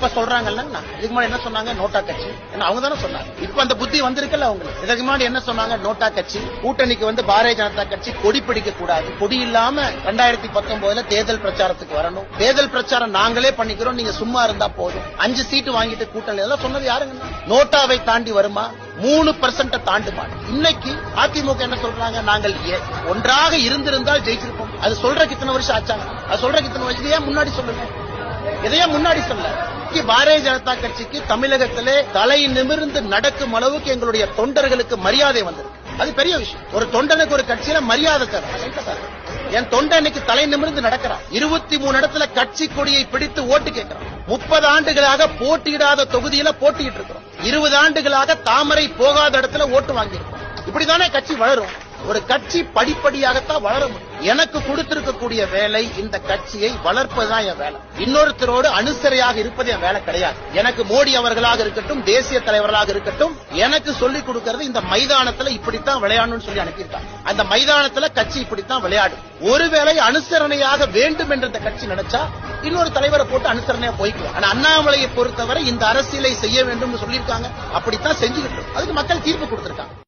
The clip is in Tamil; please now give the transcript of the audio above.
இப்ப சொல்றாங்கல்ல இதுக்கு முன்னாடி என்ன சொன்னாங்க? நோட்டா கட்சி. அவங்க தானே சொன்னாங்க. இப்ப அந்த புத்தி வந்திருக்கல அவங்களுக்கு. இதுக்கு முன்னாடி என்ன சொன்னாங்க? நோட்டா கட்சி. கூட்டணிக்கு வந்து பாரதிய ஜனதா கட்சி கொடி பிடிக்க கூடாது கொடி இல்லாம ரெண்டாயிரத்தி பத்தொன்பதுல தேர்தல் பிரச்சாரத்துக்கு வரணும். தேர்தல் பிரச்சாரம் நாங்களே பண்ணிக்கிறோம். நீங்க சும்மா இருந்தா போதும். அஞ்சு சீட்டு வாங்கிட்டு கூட்டணி இதெல்லாம் சொன்னது யாருங்க? நோட்டாவை தாண்டி வருமா? மூணு பர்சன்ட் தாண்டுமா? இன்னைக்கு அதிமுக என்ன சொல்றாங்க? நாங்கள் ஏ- ஒன்றாக இருந்திருந்தால் ஜெயிச்சிருப்போம். அது சொல்றதுக்கு இத்தனை வருஷம் ஆச்சாங்க. அது சொல்றதுக்கு இத்தனை வருஷம். முன்னாடி சொல்லுங்க இதையே முன்னாடி சொல்ல பாரதிய ஜனதா கட்சிக்கு தமிழகத்திலே தலை நிமிர்ந்து நடக்கும் அளவுக்கு எங்களுடைய தொண்டர்களுக்கு மரியாதை வந்திருக்கு அது பெரிய விஷயம். ஒரு தொண்டனுக்கு ஒரு கட்சியில மரியாதை தேவை. சார்? என் தொண்டன் இன்னைக்கு தலை நிமிர்ந்து நடக்கிறான் இருபத்தி மூணு இடத்துல கட்சி கொடியை பிடித்து ஓட்டு கேட்கிறான் முப்பது ஆண்டுகளாக போட்டியிடாத தொகுதியில போட்டியிட்டு இருக்கிறோம். இருபது ஆண்டுகளாக தாமரை போகாத இடத்துல ஓட்டு வாங்கியிருக்கோம் இப்படிதானே கட்சி வளரும். ஒரு கட்சி படிப்படியாகத்தான் வளர முடியும். எனக்கு கொடுத்திருக்கக்கூடிய வேலை இந்த கட்சியை வளர்ப்பதுதான் என் வேலை. இன்னொருத்தரோடு அனுசரையாக இருப்பது என் வேலை கிடையாது. எனக்கு மோடி அவர்களாக இருக்கட்டும் தேசிய தலைவர்களாக இருக்கட்டும் எனக்கு சொல்லிக் கொடுக்கிறது இந்த மைதானத்துல இப்படித்தான் விளையாடணும்னு சொல்லி அனுப்பியிருக்காங்க. அந்த மைதானத்துல கட்சி இப்படித்தான் விளையாடும். ஒருவேளை அனுசரணையாக வேண்டும் என்ற இந்த கட்சி நினைச்சா இன்னொரு தலைவரை போட்டு அனுசரணையா போய்க்கலாம். ஆனா அண்ணாமலையை பொறுத்தவரை இந்த அரசியலை செய்ய வேண்டும் சொல்லியிருக்காங்க. அப்படித்தான் செஞ்சுக்கிட்டு அதுக்கு மக்கள் தீர்ப்பு கொடுத்திருக்காங்க.